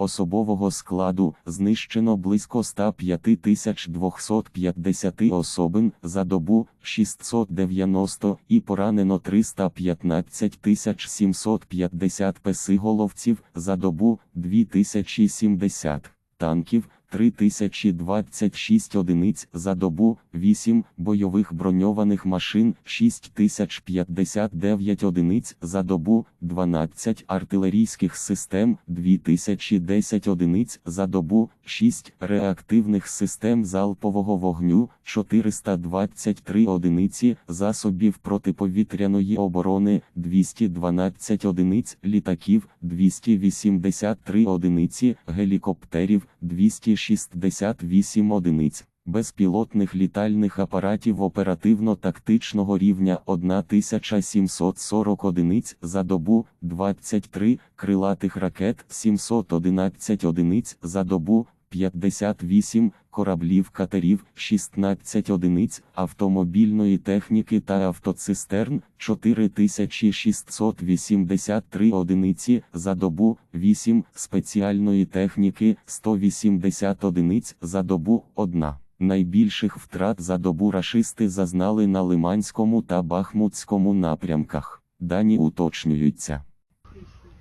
Особового складу знищено близько 105 250 особин за добу 690 і поранено 315 750 песиголовців за добу 2070 танків. 3026 одиниць за добу, 8 бойових броньованих машин, 6059 одиниць за добу, 12 артилерійських систем, 2010 одиниць за добу, 6 реактивних систем залпового вогню, 423 одиниці засобів протиповітряної оборони, 212 одиниць літаків, 283 одиниці гелікоптерів, 268 одиниць. Безпілотних літальних апаратів оперативно-тактичного рівня 1740 одиниць за добу, 23 крилатих ракет 711 одиниць за добу, 58 кораблів катерів, 16 одиниць автомобільної техніки та автоцистерн, 4683 одиниці за добу, 8 спеціальної техніки, 180 одиниць за добу, 1. Найбільших втрат за добу рашисти зазнали на Лиманському та Бахмутському напрямках. Дані уточнюються.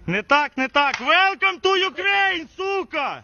Не так, не так. Welcome to Ukraine, сука!